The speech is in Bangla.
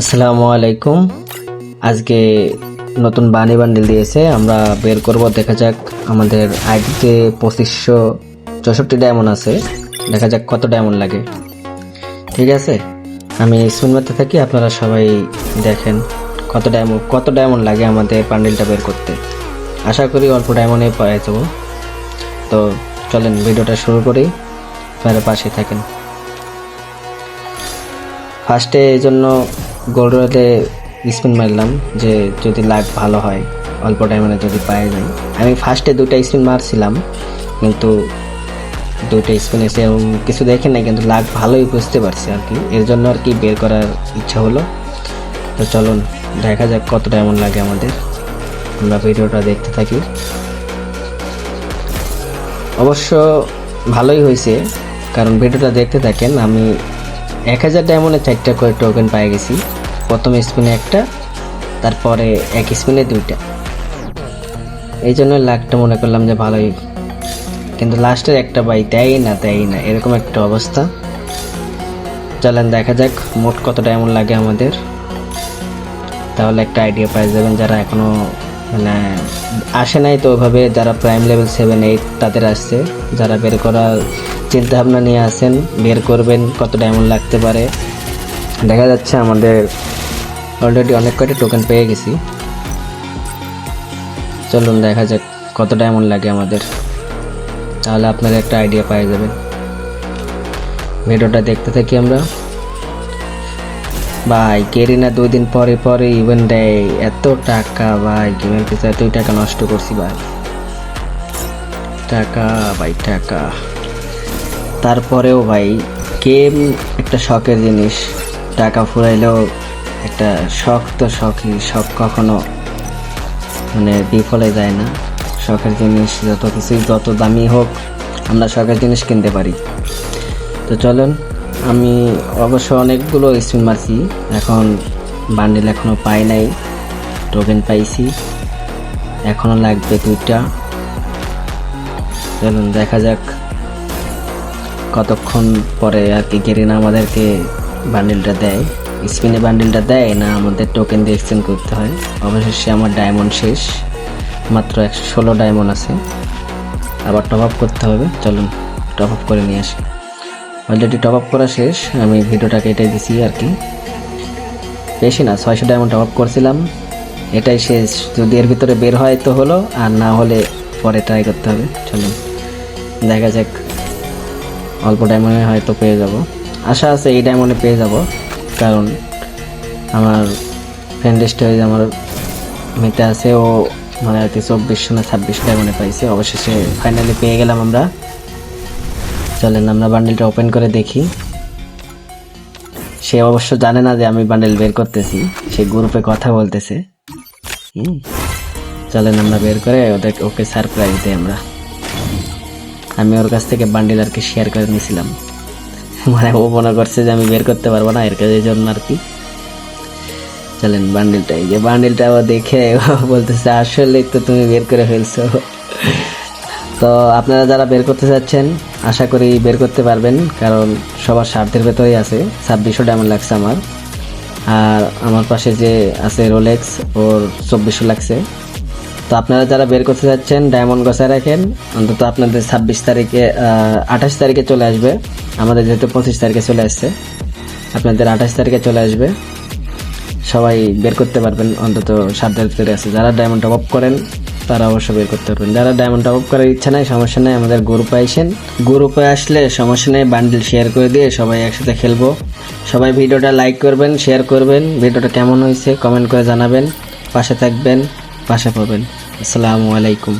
আসসালামু আলাইকুম। আজকে নতুন বানি বান্ডিল দিয়েছে, আমরা বের করব, দেখা যাক আমাদের আইডিতে পঁচিশশো চৌষট্টি ডায়মন্ড আছে, দেখা যাক কত ডায়মন্ড লাগে। ঠিক আছে? আমি স্পিন মারতে থাকি, আপনারা সবাই দেখেন কত ডায়মন্ড কত ডায়মন্ড লাগে আমাদের বান্ডিলটা বের করতে। আশা করি অল্প ডায়মন্ডে পেয়ে যাব। তো চলেন, ভিডিওটা শুরু করি, আপনারা পাশে থাকেন। ফার্স্টে এই জন্য গোল্ড রয়েলে স্পিন মারলাম যে যদি লাগ ভালো হয়, অল্প টাইমে যদি পায়ে যায় আমি ফার্স্টে দুইটা স্পিন মারছিলাম, কিন্তু দুইটা স্পিন এসে কিছু দেখে নাই, কিন্তু লাগ ভালোই বুঝতে পারছি আর কি। এর জন্য আর কি বের করার ইচ্ছা হলো। তো চলুন, দেখা যাক কতটা এমন লাগে আমাদের। আমরা ভিডিওটা দেখতে থাকি। অবশ্য ভালোই হয়েছে, কারণ ভিডিওটা দেখতে থাকেন, আমি এক হাজার ডায়মন্ডে চারটা করে টোকেন পেয়ে গেছি। প্রথম স্পিনে একটা, তারপরে এক স্পিনে দুইটা। এই জন্য লাখটা মনে করলাম যে ভালোই। কিন্তু লাস্টের একটা বাই দেয় না দেয় না, এরকম একটা অবস্থা। চলেন দেখা যাক মোট কত ডায়মন্ড লাগে আমাদের। তাহলে একটা আইডিয়া পেয়ে যাবেন যারা এখনও মানে আসে নাই তো ওইভাবে যারা প্রাইম লেভেল সেভেন এইট তাদের আসছে। যারা বের করার চিন্তা ভাবনা নিয়ে আসেন বের করবেন, কত ডায়মন্ড লাগতে পারে। দেখা যাচ্ছে আমাদের অলরেডি অনেক কয়টা টোকেন পেয়ে গেছি। চলুন দেখা যাক কত ডায়মন্ড লাগে আমাদের। তাহলে আপনারা একটা আইডিয়া পেয়ে যাবেন। ভিডিওটা দেখতে থাকি আমরা। ভাই কেরিনা দুই দিন পরে পরে ইভেন্ট দেয়। এত টাকা ভাই, গেমের পিছনে এতই টাকা নষ্ট করছি ভাই। টাকা ভাই, টাকা। তারপরেও ভাই গেম একটা শখের জিনিস। টাকা ফুরাইলেও একটা শখ তো শখই, শখ কখনো মানে বিফলে যায় না। শখের জিনিস যত কিছুই, যত দামি হোক, আমরা শখের জিনিস কিনতে পারি। তো চলুন আমি অবশ্য অনেকগুলো স্পিন মারছি। এখন বান্ডেল এখনও পাই নাই টোকেন পাইছি। এখনও লাগবে দুইটা। চলুন, দেখা যাক কতক্ষণ পরে আর কি গেরিনা আমাদেরকে বান্ডেলটা দেয়। স্পিনে বান্ডেলটা দেয় না আমাদের টোকেন দিয়ে এক্সচেঞ্জ করতে হয়। অবশেষে আমার ডায়মন্ড শেষ। মাত্র একশো ষোলো ডায়মন্ড আছে। আবার টপ আপ করতে হবে। চলুন টপ আপ করে নিয়ে আসি। অলরেডি টপ আপ করা শেষ। আমি ভিডিওটা কেটে দিছি আর কি। বেশি না, ছয়শো ডায়মন্ড টপ আপ করছিলাম। এটাই শেষ। যদি এর ভিতরে বের হয় তো হলো, আর না হলে পরে ট্রাই করতে হবে। চলুন, দেখা যাক। অল্প ডায়মন্ডে হয়তো পেয়ে যাব। আশা আছে এই ডায়মন্ডে পেয়ে যাব, কারণ আমার ফ্রেন্ড লিস্টে আমার মিতে আছে, ও মানে আর কি চব্বিশশো না ছাব্বিশ ডায়মন্ডে পাইছে। অবশেষে ফাইনালি পেয়ে গেলাম আমরা। চলেন, আমরা বান্ডেলটা ওপেন করে দেখি। সে অবশ্য জানে না যে আমি বান্ডেল বের করতেছি। সে গ্রুপে কথা বলতেছে। চলেন, আমরা বের করে ওদের, ওকে সারপ্রাইজ দিই আমরা। আমি ওর কাছ থেকে বান্ডিল আর কি শেয়ার করে নিয়েছিলাম মানে ও মনে করছে যে আমি বের করতে পারব না, এর কাজের জন্য আর কি। চলেন বান্ডিলটা এই যে বান্ডিলটা দেখে বলতেছে আসলে তো তুমি বের করে ফেলছো। তো আপনারা যারা বের করতে চাচ্ছেন আশা করি বের করতে পারবেন, কারণ সবার স্বার্থের ভেতরেই আছে। ছাব্বিশশো ডায়মন্ড লাগছে আমার। আর আমার পাশে যে আছে রোলেক্স ওর চব্বিশশো লাগছে। তো আপনারা যারা বের করতে যাচ্ছেন, ডায়মন্ড গছায় রাখেন। অন্তত আপনাদের ছাব্বিশ তারিখে আঠাশ তারিখে চলে আসবে। আমাদের যেহেতু পঁচিশ তারিখে চলে আসছে, আপনাদের আঠাশ তারিখে চলে আসবে। সবাই বের করতে পারবেন, অন্তত সাধ্যের ভিতরে আছে। যারা ডায়মন্ড টপ করেন তারা অবশ্য বের করতে পারবেন। যারা ডায়মন্ড টপ আপ করার ইচ্ছা নাই, সমস্যা নেই, আমাদের গ্রুপে আইসেন। গ্রুপে আসলে সমস্যা নেই বান্ডিল শেয়ার করে দিয়ে সবাই একসাথে খেলব। সবাই ভিডিওটা লাইক করবেন শেয়ার করবেন, ভিডিওটা কেমন হয়েছে কমেন্ট করে জানাবেন, পাশে থাকবেন, পাশে পাবেন। আসসালামু আলাইকুম।